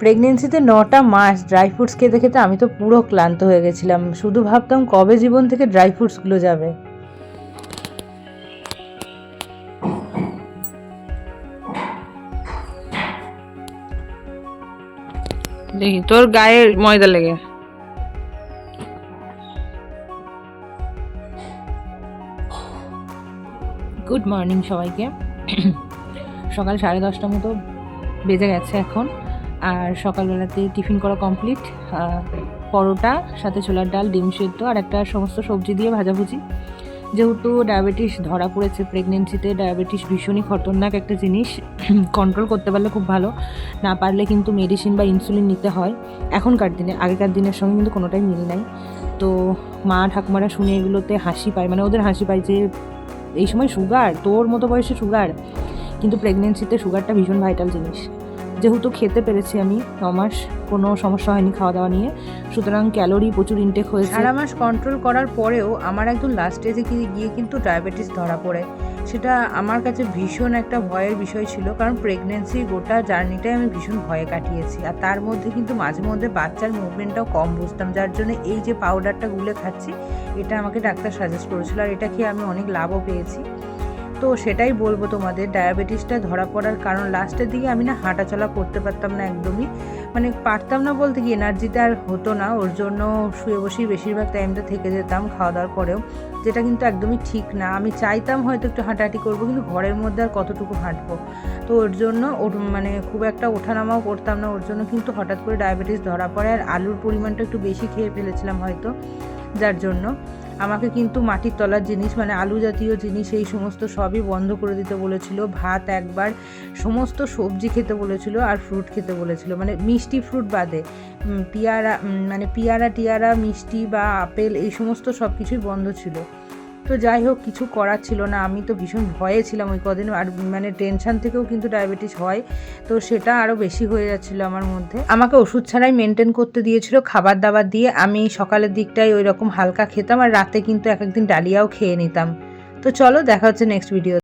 প্রেগনেন্সিতে নটা মাস dry fruits খেতে খেতে আমি তো পুরো ক্লান্ত হয়ে গেছিলাম। শুধু ভাবতাম কবে জীবন থেকে ড্রাই ফ্রুটসগুলো যাবে। দেখি, তোর গায়ে ময়দা লেগে। গুড মর্নিং সবাইকে। সকাল সাড়ে দশটা মতো বেজে গেছে এখন। আর সকালবেলাতে টিফিন করা কমপ্লিট পরোটা, সাথে ছোলার ডাল, ডিম সেদ্ধ, আর একটা সমস্ত সবজি দিয়ে ভাজাভুজি। যেহেতু ডায়াবেটিস ধরা পড়েছে প্রেগনেন্সিতে ডায়াবেটিস ভীষণই খতরনাক একটা জিনিস কন্ট্রোল করতে পারলে খুব ভালো। না পারলে কিন্তু মেডিসিন বা ইনসুলিন নিতে হয়। এখনকার দিনে, আগেকার দিনের সঙ্গে কিন্তু কোনোটাই মিল নাই। তো মা, ঠাকুমারা শুনে এগুলোতে হাসি পায় মানে ওদের হাসি পায় যে, এই সময় সুগার তোর মতো বয়সে সুগার কিন্তু প্রেগনেন্সিতে সুগারটা ভীষণ ভাইটাল জিনিস। যেহেতু খেতে পেরেছি আমি, ন মাস কোনো সমস্যা হয়নি খাওয়া দাওয়া নিয়ে। সুতরাং ক্যালোরি প্রচুর ইনটেক হয়েছে। সারা মাস কন্ট্রোল করার পরেও আমার একদম লাস্ট স্টেজে গিয়ে কিন্তু ডায়াবেটিস ধরা পড়ে। সেটা আমার কাছে ভীষণ একটা ভয়ের বিষয় ছিল, কারণ প্রেগনেন্সি গোটা জার্নিটাই আমি ভীষণ ভয়ে কাটিয়েছি। আর তার মধ্যে কিন্তু মাঝে মধ্যে বাচ্চার মুভমেন্টটাও কম বুঝতাম, যার জন্য এই যে পাউডারটা গুলে খাচ্ছি, এটা আমাকে ডাক্তার সাজেস্ট করেছিল। আর এটা খেয়ে আমি অনেক লাভও পেয়েছি। তো সেটাই বলব তোমাদের ডায়াবেটিসটা ধরা পড়ার কারণ লাস্টের দিকে আমি না হাঁটাচলা করতে পারতাম না একদমই। মানে পারতাম না বলতে কি এনার্জিতে আর হতো না, ওর জন্য শুয়ে বসেই বেশিরভাগ টাইমটা থেকে যেতাম খাওয়া দাওয়ার পরেও, যেটা কিন্তু একদমই ঠিক না। আমি চাইতাম হয়তো একটু হাঁটাহাঁটি করব, কিন্তু ঘরের মধ্যে আর কতটুকু হাঁটবো? তো ওর জন্য ওর মানে খুব একটা ওঠানামাও করতাম না, ওর জন্য কিন্তু হঠাৎ করে ডায়াবেটিস ধরা পড়ে আর আলুর পরিমাণটা একটু বেশি খেয়ে ফেলেছিলাম হয়তো, যার জন্য। আমাকে কিন্তু মাটির তলার জিনিস মানে আলু জাতীয় জিনিস, এই সমস্ত সবই বন্ধ করে দিতে বলেছিল। ভাত একবার, সমস্ত সবজি খেতে বলেছিল আর ফ্রুট খেতে বলেছিল। মানে মিষ্টি ফ্রুট বাদে পিয়ারা মানে পিয়ারা টিয়ারা, মিষ্টি বা আপেল, এই সমস্ত সব কিছুই বন্ধ ছিল। তো যাই হোক, কিছু করার ছিল না। আমি তো ভীষণ ভয়ে ছিলাম ওই কদিন। আর মানে টেনশান থেকেও কিন্তু ডায়াবেটিস হয়। তো সেটা আরও বেশি হয়ে যাচ্ছিল আমার মধ্যে। আমাকে ওষুধ ছাড়াই মেনটেন করতে দিয়েছিল, খাবার দাবার দিয়ে। আমি সকালের দিকটাই ওই রকম হালকা খেতাম। আর রাতে কিন্তু এক একদিন ডালিয়াও খেয়ে নিতাম। তো চলো, দেখা হচ্ছে নেক্সট ভিডিও